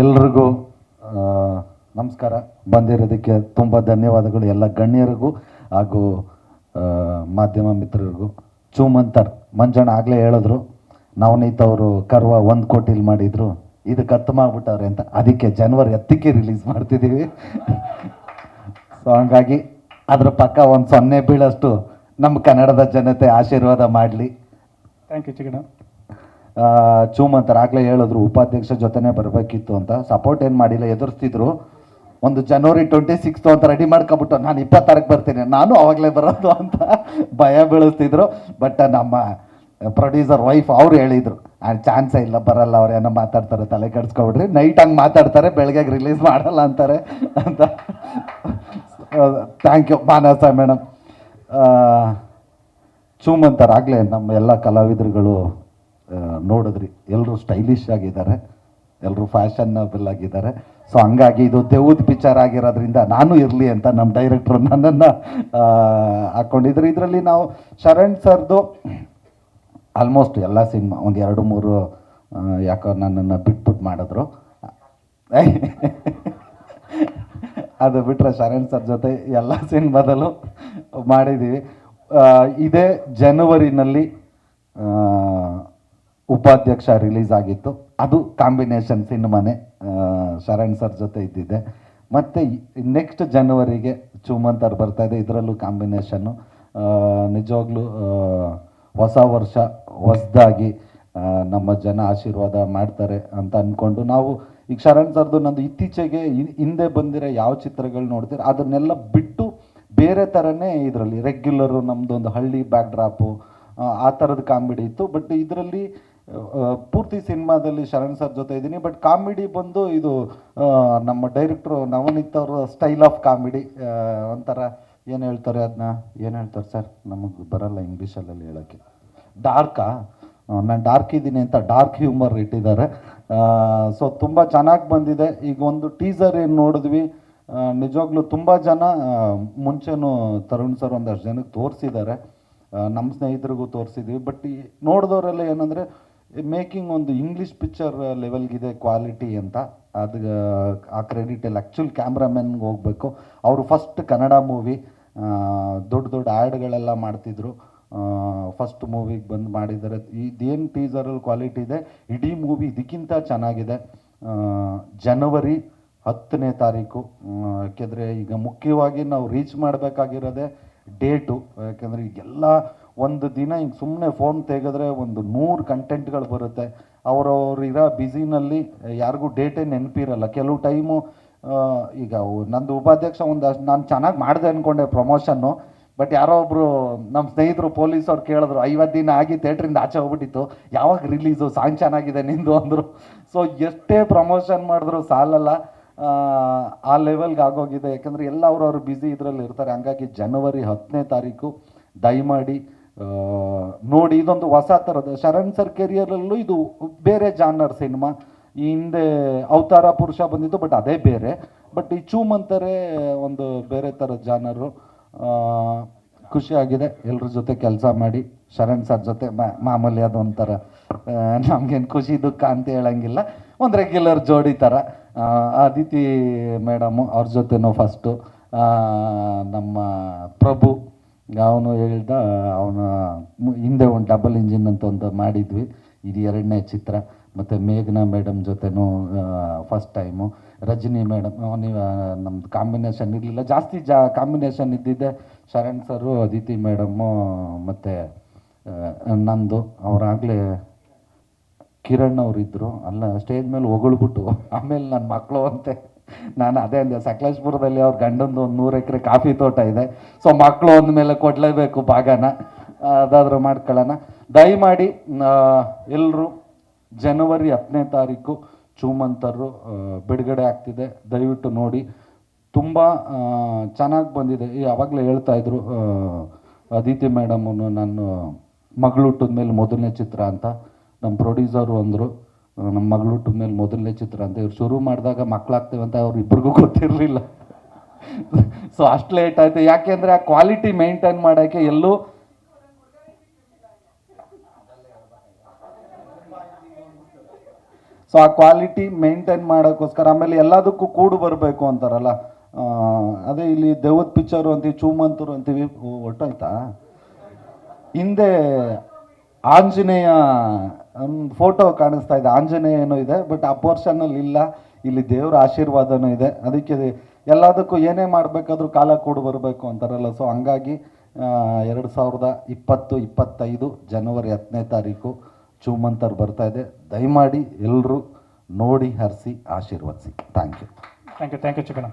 ಎಲ್ರಿಗೂ ನಮಸ್ಕಾರ. ಬಂದಿರೋದಕ್ಕೆ ತುಂಬ ಧನ್ಯವಾದಗಳು ಎಲ್ಲ ಗಣ್ಯರಿಗೂ ಹಾಗೂ ಮಾಧ್ಯಮ ಮಿತ್ರರಿಗೂ. ಚೂಮಂತರ್ ಮಂಜಣ್ಣ ಆಗಲೇ ಹೇಳಿದ್ರು ನವನೀತ್ ಅವರು ಕರ್ವ ಒಂದು ಕೋಟಿಲಿ ಮಾಡಿದರು. ಇದಕ್ಕೆ ಹತ್ತು ಮಾಡಿಬಿಟ್ಟವ್ರೆ ಅಂತ. ಅದಕ್ಕೆ ಜನವರಿ ಹತ್ತಕ್ಕೆ ರಿಲೀಸ್ ಮಾಡ್ತಿದ್ದೀವಿ. ಸೊ ಹಂಗಾಗಿ ಅದರ ಪಕ್ಕ ಒಂದು ಸೊನ್ನೆ ಬೀಳಷ್ಟು ನಮ್ಮ ಕನ್ನಡದ ಜನತೆ ಆಶೀರ್ವಾದ ಮಾಡಲಿ. ಥ್ಯಾಂಕ್ ಯು ಚಿಕಣ ಚೂಮಂತರ ಆಗಲೇ ಹೇಳಿದ್ರು, ಉಪಾಧ್ಯಕ್ಷ ಜೊತೆನೇ ಬರಬೇಕಿತ್ತು ಅಂತ. ಸಪೋರ್ಟ್ ಏನು ಮಾಡಿಲ್ಲ, ಎದುರಿಸ್ತಿದ್ರು. ಒಂದು ಜನವರಿ ಟ್ವೆಂಟಿ ಸಿಕ್ಸ್ತ್ ಅಂತ ರೆಡಿ ಮಾಡ್ಕೊಬಿಟ್ಟು ನಾನು ಇಪ್ಪತ್ತಾರಕ್ಕೆ ಬರ್ತೀನಿ. ನಾನು ಅವಾಗಲೇ ಬರೋದು ಅಂತ ಭಯ ಬೀಳಿಸ್ತಿದ್ರು. ಬಟ್ ನಮ್ಮ ಪ್ರೊಡ್ಯೂಸರ್ ವೈಫ್ ಅವ್ರು ಹೇಳಿದ್ರು ಚಾನ್ಸೇ ಇಲ್ಲ, ಬರಲ್ಲ ಅವ್ರು, ಏನೋ ಮಾತಾಡ್ತಾರೆ, ತಲೆ ಕೆಡ್ಸ್ಕೊಬಿಡ್ರಿ. ನೈಟ್ ಹಂಗೆ ಮಾತಾಡ್ತಾರೆ ಬೆಳಗ್ಗೆ ರಿಲೀಸ್ ಮಾಡಲ್ಲ ಅಂತಾರೆ ಅಂತ. Thank you Manasa madam Choomantar ಆಗಲೇ ನಮ್ಮ ಎಲ್ಲ ಕಲಾವಿದರುಗಳು ನೋಡಿದ್ರಿ. ಎಲ್ಲರೂ ಸ್ಟೈಲಿಶ್ ಆಗಿದ್ದಾರೆ. ಎಲ್ಲರೂ ಫ್ಯಾಷನಬಲ್ ಆಗಿದ್ದಾರೆ. ಸೊ ಹಂಗಾಗಿ ಇದು ದೇವದ ಪಿಕ್ಚರ್ ಆಗಿರೋದ್ರಿಂದ ನಾನು ಇರಲಿ ಅಂತ ನಮ್ಮ ಡೈರೆಕ್ಟ್ರು ನನ್ನನ್ನು ಹಾಕ್ಕೊಂಡಿದ್ರು ಇದರಲ್ಲಿ ನಾವು ಶರಣ್ ಸರ್ದು ಆಲ್ಮೋಸ್ಟ್ ಎಲ್ಲ ಸಿನಿಮಾ ಒಂದು ಎರಡು ಮೂರು ಯಾಕೋ ನನ್ನನ್ನು ಬಿಟ್ಬಿಟ್ಟು ಮಾಡಿದ್ರು. ಅದು ಬಿಟ್ಟರೆ ಶರಣ್ ಸರ್ ಜೊತೆ ಎಲ್ಲ ಸಿನಿಮಾದಲ್ಲೂ ಮಾಡಿದ್ದೀವಿ ಇದೇ ಜನವರಿನಲ್ಲಿ ಉಪಾಧ್ಯಕ್ಷ ರಿಲೀಸ್ ಆಗಿತ್ತು. ಅದು ಕಾಂಬಿನೇಷನ್ ಸಿನಿಮಾನೇ ಶರಣ್ ಸರ್ ಜೊತೆ ಇದ್ದಿದ್ದೆ. ಮತ್ತು ನೆಕ್ಸ್ಟ್ ಜನವರಿಗೆ ಚುಮಂತರ್ ಬರ್ತಾ ಇದೆ, ಇದರಲ್ಲೂ ಕಾಂಬಿನೇಷನ್ನು ನಿಜವಾಗ್ಲೂ ಹೊಸ ವರ್ಷ ಹೊಸದಾಗಿ ನಮ್ಮ ಜನ ಆಶೀರ್ವಾದ ಮಾಡ್ತಾರೆ ಅಂತ ಅಂದ್ಕೊಂಡು ನಾವು, ಈಗ ಶರಣ್ ಸರ್ದು ನಂದು ಇತ್ತೀಚೆಗೆ ಹಿಂದೆ ಬಂದಿರೋ ಯಾವ ಚಿತ್ರಗಳು ನೋಡ್ತೀರ, ಅದನ್ನೆಲ್ಲ ಬಿಟ್ಟು ಬೇರೆ ಥರನೇ ಇದರಲ್ಲಿ ರೆಗ್ಯುಲರು ನಮ್ಮದೊಂದು ಹಳ್ಳಿ ಬ್ಯಾಕ್ ಡ್ರಾಪು ಆ ಥರದ ಕಾಮಿಡಿ ಇತ್ತು. ಬಟ್ ಇದರಲ್ಲಿ ಪೂರ್ತಿ ಸಿನಿಮಾದಲ್ಲಿ ಶರಣ್ ಸರ್ ಜೊತೆ ಇದ್ದೀನಿ. ಬಟ್ ಕಾಮಿಡಿ ಬಂದು ಇದು ನಮ್ಮ ಡೈರೆಕ್ಟ್ರು ನವನೀತ್ ಅವರ ಸ್ಟೈಲ್ ಆಫ್ ಕಾಮಿಡಿ ಒಂಥರ ಏನು ಹೇಳ್ತಾರೆ ಅದನ್ನ ಏನು ಹೇಳ್ತಾರೆ ಸರ್ ನಮಗೆ ಬರಲ್ಲ ಇಂಗ್ಲೀಷಲ್ಲಿ ಹೇಳೋಕ್ಕೆ. ಡಾರ್ಕಾ ನಾನು ಡಾರ್ಕ್ ಇದ್ದೀನಿ ಅಂತ ಡಾರ್ಕ್ ಹ್ಯೂಮರ್ ಇಟ್ಟಿದ್ದಾರೆ. ಸೊ ತುಂಬ ಚೆನ್ನಾಗಿ ಬಂದಿದೆ. ಈಗ ಒಂದು ಟೀಸರ್ ಏನು ನೋಡಿದ್ವಿ ನಿಜವಾಗ್ಲೂ ತುಂಬ ಜನ ಮುಂಚೆನೂ ತರುಣ್ ಸರ್ ಒಂದಷ್ಟು ಜನಕ್ಕೆ ತೋರಿಸಿದ್ದಾರೆ. ನಮ್ಮ ಸ್ನೇಹಿತರಿಗೂ ತೋರಿಸಿದ್ವಿ. ಬಟ್ ಈ ನೋಡಿದವರೆಲ್ಲ ಏನಂದರೆ ಮೇಕಿಂಗ್ ಒಂದು ಇಂಗ್ಲೀಷ್ ಪಿಕ್ಚರ್ ಲೆವೆಲ್ಗಿದೆ ಕ್ವಾಲಿಟಿ ಅಂತ. ಅದು, ಆ ಕ್ರೆಡಿಟ್ ಎಲ್ಲ. ಆ್ಯಕ್ಚುಲ್ ಕ್ಯಾಮ್ರಾಮನ್ಗೆ ಹೋಗಬೇಕು. ಅವರು ಫಸ್ಟ್ ಕನ್ನಡ ಮೂವಿ ದೊಡ್ಡ ದೊಡ್ಡ ಆ್ಯಡ್ಗಳೆಲ್ಲ ಮಾಡ್ತಿದ್ರು. ಫಸ್ಟ್ ಮೂವಿಗೆ ಬಂದು ಮಾಡಿದ್ದಾರೆ ಇದೇನು ಟೀಸರಲ್ಲಿ ಕ್ವಾಲಿಟಿ ಇದೆ? ಇಡೀ ಮೂವಿ ಇದಕ್ಕಿಂತ ಚೆನ್ನಾಗಿದೆ. ಜನವರಿ ಹತ್ತನೇ ತಾರೀಕು. ಯಾಕೆಂದರೆ ಈಗ ಮುಖ್ಯವಾಗಿ ನಾವು ರೀಚ್ ಮಾಡಬೇಕಾಗಿರೋದೇ ಡೇಟು ಯಾಕೆಂದರೆ ಈಗೆಲ್ಲ ಒಂದು ದಿನ ಹಿಂಗೆ ಸುಮ್ಮನೆ ಫೋನ್ ತೆಗೆದ್ರೆ ಒಂದು ನೂರು ಕಂಟೆಂಟ್ಗಳು ಬರುತ್ತೆ. ಅವರವ್ರು ಇರೋ ಬ್ಯುಸಿನಲ್ಲಿ ಯಾರಿಗೂ ಡೇಟೇ ನೆನಪಿರಲ್ಲ. ಕೆಲವು ಟೈಮು ಈಗ ನಂದು ಉಪಾಧ್ಯಕ್ಷ ಒಂದು ನಾನು ಚೆನ್ನಾಗಿ ಮಾಡಿದೆ ಅಂದ್ಕೊಂಡೆ ಪ್ರಮೋಷನ್ನು ಬಟ್ ಯಾರೋ ಒಬ್ಬರು ನಮ್ಮ ಸ್ನೇಹಿತರು ಪೊಲೀಸವ್ರು ಕೇಳಿದ್ರು ಐವತ್ತು ದಿನ ಆಗಿ ಥೇಟ್ರಿಂದ ಆಚೆ ಹೋಗ್ಬಿಟ್ಟಿತ್ತು. ಯಾವಾಗ ರಿಲೀಸು ಸಾಂಗ್ ಚೆನ್ನಾಗಿದೆ ನಿಂದು? ಅಂದರು. ಸೊ ಎಷ್ಟೇ ಪ್ರಮೋಷನ್ ಮಾಡಿದ್ರು ಸಾಲಲ್ಲ. ಆ, ಲೆವೆಲ್ಗೆ ಆಗೋಗಿದೆ. ಯಾಕಂದರೆ ಎಲ್ಲ ಅವ್ರವ್ರು ಬ್ಯುಸಿ ಇದರಲ್ಲಿ ಇರ್ತಾರೆ. ಹಂಗಾಗಿ ಜನವರಿ ಹತ್ತನೇ ತಾರೀಕು ದಯಮಾಡಿ ನೋಡಿ ಇದೊಂದು ಹೊಸ ಥರದ ಶರಣ್ ಸರ್ ಕೆರಿಯರಲ್ಲೂ ಇದು ಬೇರೆ ಜಾನರ್ ಸಿನಿಮಾ ಈ ಹಿಂದೆ ಅವತಾರ ಪುರುಷ ಬಂದಿದ್ದು ಬಟ್ ಅದೇ ಬೇರೆ. ಬಟ್ ಈ ಚೂಮಂತರೆ ಒಂದು ಬೇರೆ ಥರದ ಜಾನರು ಖುಷಿಯಾಗಿದೆ ಎಲ್ಲರ ಜೊತೆ ಕೆಲಸ ಮಾಡಿ, ಶರಣ್ ಸರ್ ಜೊತೆ ಮಾಮೂಲಿ ಅದೊಂಥರ ನಮಗೇನು ಖುಷಿ, ದುಃಖ ಅಂತ ಹೇಳಂಗಿಲ್ಲ. ಒಂದು ರೆಗ್ಯುಲರ್ ಜೋಡಿ ಥರ ಅದಿತಿ ಮೇಡಮು ಅವ್ರ ಜೊತೆನೂ ಫಸ್ಟು ನಮ್ಮ ಪ್ರಭು ಅವನು ಹೇಳ್ದ, ಅವನ ಹಿಂದೆ ಒಂದು ಡಬಲ್ ಇಂಜಿನ್ ಅಂತ ಒಂದು ಮಾಡಿದ್ವಿ. ಇದು ಎರಡನೇ ಚಿತ್ರ. ಮತ್ತು ಮೇಘನಾ ಮೇಡಮ್ ಜೊತೆನೂ ಫಸ್ಟ್ ಟೈಮು ರಜನಿ ಮೇಡಮ್ ನೀವು ನಮ್ಮದು ಕಾಂಬಿನೇಷನ್ ಇರಲಿಲ್ಲ. ಜಾಸ್ತಿ ಜಾ ಕಾಂಬಿನೇಷನ್ ಇದ್ದಿದ್ದೆ ಶರಣ್ ಸರು ಅದಿತಿ ಮೇಡಮ್ಮು ಮತ್ತು ನಂದು. ಅವರಾಗಲೇ ಕಿರಣ್ ಅವರಿದ್ದರು ಅಲ್ಲ ಸ್ಟೇಜ್ ಮೇಲೆ ಹೊಗಳ್ಬಿಟ್ಟು, ಆಮೇಲೆ ನನ್ನ ಮಕ್ಕಳು ಅಂತೆ. ನಾನು ಅದೇ ಅಂದೆ ಸಕಲೇಶ್ಪುರದಲ್ಲಿ ಅವ್ರ ಗಂಡಂದು ಒಂದು ನೂರು ಎಕರೆ ಕಾಫಿ ತೋಟ ಇದೆ. ಸೊ ಮಕ್ಕಳು ಅಂದಮೇಲೆ ಕೊಡಲೇಬೇಕು ಭಾಗನ. ಅದಾದರೂ ಮಾಡ್ಕೊಳ್ಳೋಣ. ದಯಮಾಡಿ ಎಲ್ಲರೂ ಜನವರಿ ಹತ್ತನೇ ತಾರೀಕು ಚೂಮಂತರು ಬಿಡುಗಡೆ ಆಗ್ತಿದೆ. ದಯವಿಟ್ಟು ನೋಡಿ. ತುಂಬ ಚೆನ್ನಾಗಿ ಬಂದಿದೆ. ಈ ಆವಾಗಲೇ ಹೇಳ್ತಾ ಇದ್ರು ಆ, ಅದಿತಿ ಮೇಡಮನ್ನು ನಾನು ಮಗಳು ಮೇಲೆ ಮೊದಲನೇ ಚಿತ್ರ ಅಂತ. ನಮ್ಮ ಪ್ರೊಡ್ಯೂಸರು ಅಂದರು. ನಮ್ಮ ಮಗಳು ಮೇಲೆ ಮೊದಲನೇ ಚಿತ್ರ ಅಂತ ಇವ್ರು ಶುರು ಮಾಡಿದಾಗ ಮಕ್ಕಳಾಗ್ತೇವೆ ಅಂತ ಅವ್ರು ಇಬ್ರಿಗೂ ಗೊತ್ತಿರಲಿಲ್ಲ. ಸೊ ಅಷ್ಟು ಲೇಟ್ ಆಯಿತು. ಯಾಕೆಂದರೆ ಆ ಕ್ವಾಲಿಟಿ ಮೇಂಟೈನ್ ಮಾಡೋಕ್ಕೆ ಎಲ್ಲೂ ಸೊ ಆ ಕ್ವಾಲಿಟಿ ಮೇಂಟೈನ್ ಮಾಡೋಕ್ಕೋಸ್ಕರ ಆಮೇಲೆ ಎಲ್ಲದಕ್ಕೂ ಕೂಡು ಬರಬೇಕು ಅಂತಾರಲ್ಲ. ಅದೇ ಇಲ್ಲಿ ದೇವದ ಪಿಕ್ಚರು ಅಂತೀವಿ, ಚೂಮಂತರು ಅಂತೀವಿ. ಒಟ್ಟೋಯ್ತಾ? ಹಿಂದೆ ಆಂಜನೇಯ ಫೋಟೋ ಕಾಣಿಸ್ತಾ ಇದೆ. ಆಂಜನೇಯನೂ ಇದೆ ಬಟ್ ಆ ಪೋರ್ಷನಲ್ಲಿ ಇಲ್ಲ. ಇಲ್ಲಿ ದೇವರ ಆಶೀರ್ವಾದನೂ ಇದೆ. ಅದಕ್ಕೆ ಎಲ್ಲದಕ್ಕೂ ಏನೇ ಮಾಡಬೇಕಾದ್ರೂ ಕಾಲ ಕೂಡಿ ಬರಬೇಕು ಅಂತಾರಲ್ಲ. ಸೊ ಹಂಗಾಗಿ ಎರಡು ಸಾವಿರದ ಇಪ್ಪತ್ತು, ಇಪ್ಪತ್ತೈದು ಜನವರಿ ಹತ್ತನೇ ತಾರೀಕು ಚೂಮಂತರ್ ಬರ್ತಾ ಇದೆ. ದಯಮಾಡಿ ಎಲ್ಲರೂ ನೋಡಿ, ಹರಿಸಿ, ಆಶೀರ್ವದಿಸಿ. Thank you thank you thank you Chikkanna.